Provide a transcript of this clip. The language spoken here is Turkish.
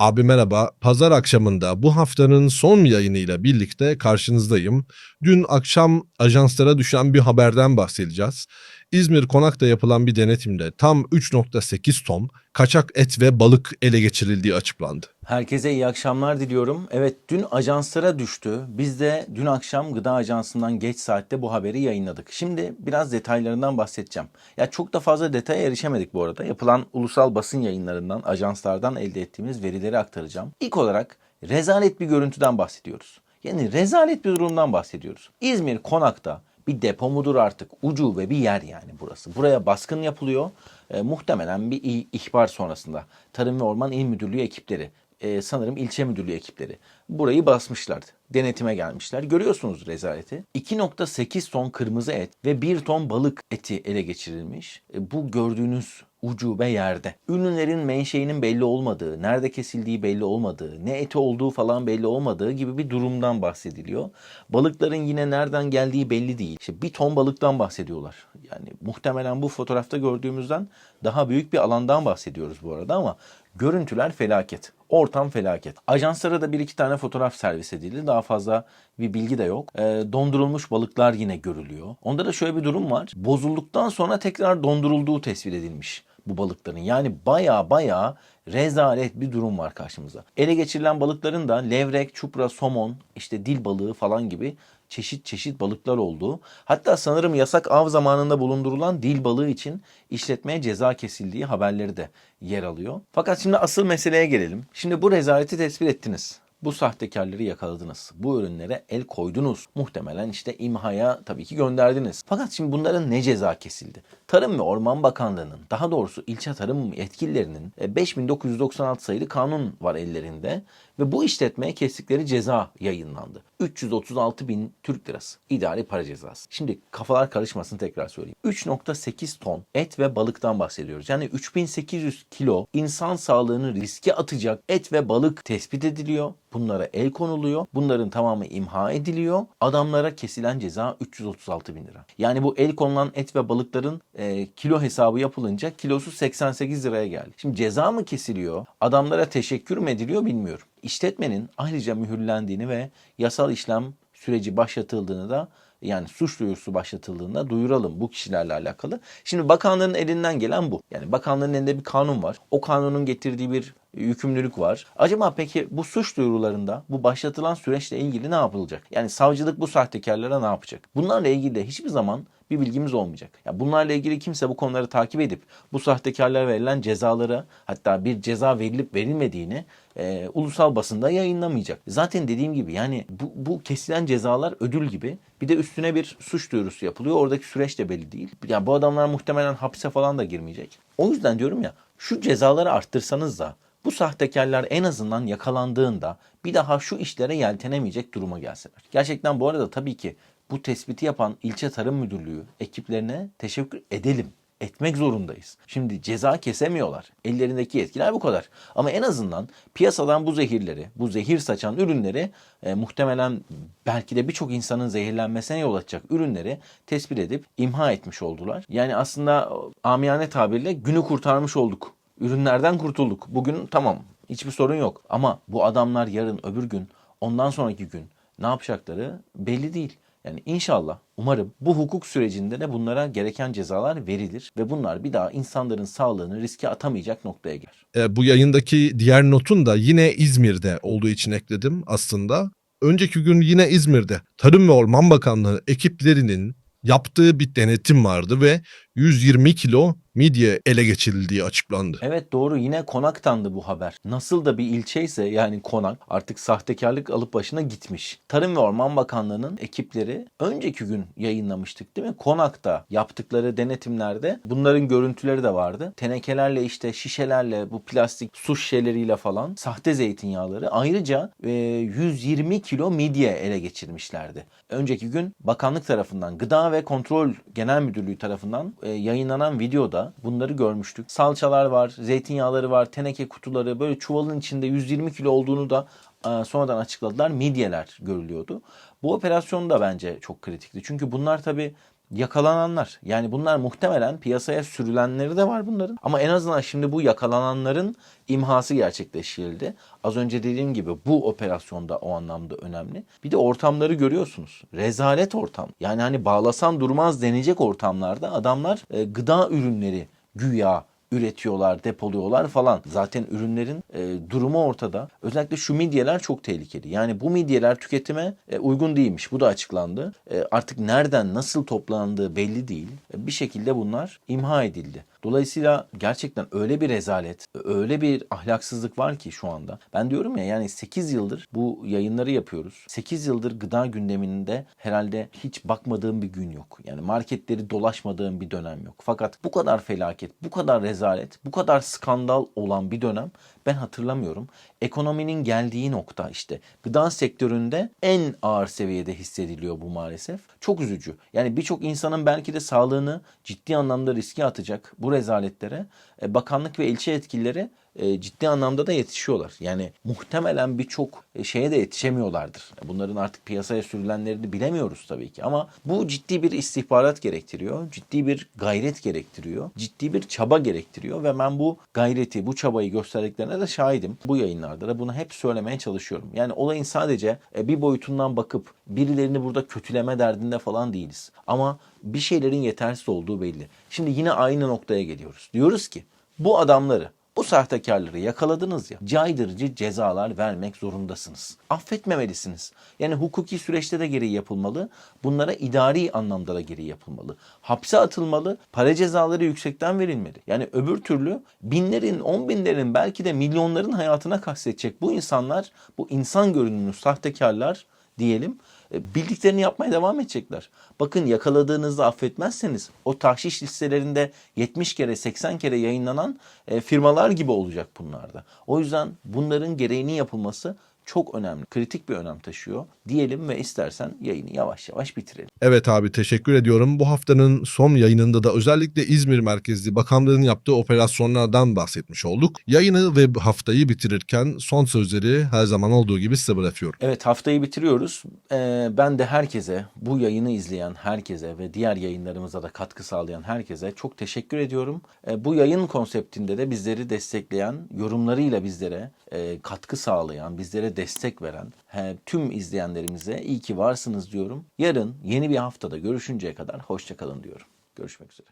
Abi merhaba. Pazar akşamında bu haftanın son yayınıyla birlikte karşınızdayım. Dün akşam ajanslara düşen bir haberden bahsedeceğiz. İzmir Konak'ta yapılan bir denetimde tam 3.8 ton kaçak et ve balık ele geçirildiği açıklandı. Herkese iyi akşamlar diliyorum. Evet dün ajanslara düştü. Biz de dün akşam Gıda Ajansı'ndan geç saatte bu haberi yayınladık. Şimdi biraz detaylarından bahsedeceğim. Ya çok da fazla detaya erişemedik bu arada. Yapılan ulusal basın yayınlarından, ajanslardan elde ettiğimiz verileri aktaracağım. İlk olarak rezalet bir görüntüden bahsediyoruz. Yani rezalet bir durumdan bahsediyoruz. İzmir Konak'ta bir depo mudur artık ucube bir yer yani burası. Buraya baskın yapılıyor. E, muhtemelen bir ihbar sonrasında Tarım ve Orman İl Müdürlüğü ekipleri e, sanırım ilçe müdürlüğü ekipleri burayı basmışlardı. Denetime gelmişler. Görüyorsunuz rezaleti. 2.8 ton kırmızı et ve 1 ton balık eti ele geçirilmiş. E, bu gördüğünüz ucube yerde. Ürünlerin menşeinin belli olmadığı, nerede kesildiği belli olmadığı, ne eti olduğu falan belli olmadığı gibi bir durumdan bahsediliyor. Balıkların yine nereden geldiği belli değil. İşte bir ton balıktan bahsediyorlar. Yani muhtemelen bu fotoğrafta gördüğümüzden daha büyük bir alandan bahsediyoruz bu arada ama görüntüler felaket. Ortam felaket. Ajanslara da bir iki tane fotoğraf servis edildi. Daha fazla bir bilgi de yok. Ee, dondurulmuş balıklar yine görülüyor. Onda da şöyle bir durum var. Bozulduktan sonra tekrar dondurulduğu tespit edilmiş bu balıkların. Yani baya baya rezalet bir durum var karşımıza. Ele geçirilen balıkların da levrek, çupra, somon, işte dil balığı falan gibi çeşit çeşit balıklar olduğu. Hatta sanırım yasak av zamanında bulundurulan dil balığı için işletmeye ceza kesildiği haberleri de yer alıyor. Fakat şimdi asıl meseleye gelelim. Şimdi bu rezaleti tespit ettiniz. Bu sahtekarları yakaladınız. Bu ürünlere el koydunuz. Muhtemelen işte imhaya tabii ki gönderdiniz. Fakat şimdi bunların ne ceza kesildi? Tarım ve Orman Bakanlığı'nın, daha doğrusu ilçe tarım yetkililerinin e, 5996 sayılı kanun var ellerinde ve bu işletmeye kestikleri ceza yayınlandı. 336 bin Türk lirası idari para cezası. Şimdi kafalar karışmasın tekrar söyleyeyim. 3.8 ton et ve balıktan bahsediyoruz. Yani 3800 kilo insan sağlığını riske atacak et ve balık tespit ediliyor. Bunlara el konuluyor. Bunların tamamı imha ediliyor. Adamlara kesilen ceza 336 bin lira. Yani bu el konulan et ve balıkların e, kilo hesabı yapılınca kilosu 88 liraya geldi. Şimdi ceza mı kesiliyor? Adamlara teşekkür mü ediliyor bilmiyorum. İşletmenin ayrıca mühürlendiğini ve yasal işlem süreci başlatıldığını da yani suç duyurusu başlatıldığında duyuralım bu kişilerle alakalı. Şimdi bakanlığın elinden gelen bu. Yani bakanlığın elinde bir kanun var. O kanunun getirdiği bir yükümlülük var. Acaba peki bu suç duyurularında bu başlatılan süreçle ilgili ne yapılacak? Yani savcılık bu sahtekarlara ne yapacak? Bunlarla ilgili de hiçbir zaman bir bilgimiz olmayacak. Ya bunlarla ilgili kimse bu konuları takip edip bu sahtekarlara verilen cezaları hatta bir ceza verilip verilmediğini e, ulusal basında yayınlamayacak. Zaten dediğim gibi yani bu, bu kesilen cezalar ödül gibi bir de üstüne bir suç duyurusu yapılıyor. Oradaki süreç de belli değil. Yani bu adamlar muhtemelen hapse falan da girmeyecek. O yüzden diyorum ya şu cezaları arttırsanız da bu sahtekarlar en azından yakalandığında bir daha şu işlere yeltenemeyecek duruma gelseler. Gerçekten bu arada tabii ki bu tespiti yapan ilçe tarım müdürlüğü ekiplerine teşekkür edelim. Etmek zorundayız. Şimdi ceza kesemiyorlar. Ellerindeki yetkiler bu kadar. Ama en azından piyasadan bu zehirleri, bu zehir saçan ürünleri e, muhtemelen belki de birçok insanın zehirlenmesine yol açacak ürünleri tespit edip imha etmiş oldular. Yani aslında amiyane tabirle günü kurtarmış olduk. Ürünlerden kurtulduk. Bugün tamam hiçbir sorun yok. Ama bu adamlar yarın öbür gün ondan sonraki gün ne yapacakları belli değil. Yani inşallah umarım bu hukuk sürecinde de bunlara gereken cezalar verilir ve bunlar bir daha insanların sağlığını riske atamayacak noktaya gelir. E, bu yayındaki diğer notun da yine İzmir'de olduğu için ekledim aslında. Önceki gün yine İzmir'de Tarım ve Orman Bakanlığı ekiplerinin yaptığı bir denetim vardı ve 120 kilo midye ele geçirildiği açıklandı. Evet doğru yine konaktandı bu haber. Nasıl da bir ilçeyse yani konak artık sahtekarlık alıp başına gitmiş. Tarım ve Orman Bakanlığı'nın ekipleri önceki gün yayınlamıştık değil mi? Konakta yaptıkları denetimlerde bunların görüntüleri de vardı. Tenekelerle işte şişelerle bu plastik su şişeleriyle falan sahte zeytinyağları ayrıca e, 120 kilo midye ele geçirmişlerdi. Önceki gün bakanlık tarafından Gıda ve Kontrol Genel Müdürlüğü tarafından e, yayınlanan videoda bunları görmüştük. Salçalar var, zeytinyağları var, teneke kutuları böyle çuvalın içinde 120 kilo olduğunu da e, sonradan açıkladılar. Midyeler görülüyordu. Bu operasyon da bence çok kritikti. Çünkü bunlar tabii yakalananlar. Yani bunlar muhtemelen piyasaya sürülenleri de var bunların. Ama en azından şimdi bu yakalananların imhası gerçekleştirildi. Az önce dediğim gibi bu operasyonda o anlamda önemli. Bir de ortamları görüyorsunuz. Rezalet ortam. Yani hani bağlasan durmaz denecek ortamlarda adamlar e, gıda ürünleri güya üretiyorlar, depoluyorlar falan. Zaten ürünlerin e, durumu ortada. Özellikle şu midyeler çok tehlikeli. Yani bu midyeler tüketime e, uygun değilmiş. Bu da açıklandı. E, artık nereden, nasıl toplandığı belli değil. E, bir şekilde bunlar imha edildi. Dolayısıyla gerçekten öyle bir rezalet, öyle bir ahlaksızlık var ki şu anda. Ben diyorum ya yani 8 yıldır bu yayınları yapıyoruz. 8 yıldır gıda gündeminde herhalde hiç bakmadığım bir gün yok. Yani marketleri dolaşmadığım bir dönem yok. Fakat bu kadar felaket, bu kadar rezalet, bu kadar skandal olan bir dönem ben hatırlamıyorum. Ekonominin geldiği nokta işte gıda sektöründe en ağır seviyede hissediliyor bu maalesef. Çok üzücü. Yani birçok insanın belki de sağlığını ciddi anlamda riske atacak bu rezaletlere e, bakanlık ve ilçe yetkilileri e, ciddi anlamda da yetişiyorlar. Yani muhtemelen birçok e, şeye de yetişemiyorlardır. Bunların artık piyasaya sürülenlerini bilemiyoruz tabii ki ama bu ciddi bir istihbarat gerektiriyor. Ciddi bir gayret gerektiriyor. Ciddi bir çaba gerektiriyor ve ben bu gayreti, bu çabayı gösterdiklerine de şahidim. Bu yayınlarda da bunu hep söylemeye çalışıyorum. Yani olayın sadece e, bir boyutundan bakıp birilerini burada kötüleme derdinde falan değiliz. Ama bir şeylerin yetersiz olduğu belli. Şimdi yine aynı noktaya geliyoruz. Diyoruz ki bu adamları bu sahtekarları yakaladınız ya caydırıcı cezalar vermek zorundasınız. Affetmemelisiniz. Yani hukuki süreçte de gereği yapılmalı. Bunlara idari anlamda da gereği yapılmalı. Hapse atılmalı. Para cezaları yüksekten verilmeli. Yani öbür türlü binlerin, on binlerin belki de milyonların hayatına kastedecek bu insanlar, bu insan görünümlü sahtekarlar diyelim e, bildiklerini yapmaya devam edecekler. Bakın yakaladığınızda affetmezseniz o tahşiş listelerinde 70 kere 80 kere yayınlanan e, firmalar gibi olacak bunlarda. O yüzden bunların gereğinin yapılması çok önemli. Kritik bir önem taşıyor diyelim ve istersen yayını yavaş yavaş bitirelim. Evet abi teşekkür ediyorum. Bu haftanın son yayınında da özellikle İzmir merkezli bakanlığın yaptığı operasyonlardan bahsetmiş olduk. Yayını ve haftayı bitirirken son sözleri her zaman olduğu gibi size bırakıyorum. Evet haftayı bitiriyoruz. Ee, ben de herkese, bu yayını izleyen herkese ve diğer yayınlarımıza da katkı sağlayan herkese çok teşekkür ediyorum. Ee, bu yayın konseptinde de bizleri destekleyen, yorumlarıyla bizlere e, katkı sağlayan, bizlere destek veren he, tüm izleyenlerimize iyi ki varsınız diyorum. Yarın yeni bir haftada görüşünceye kadar hoşçakalın diyorum. Görüşmek üzere.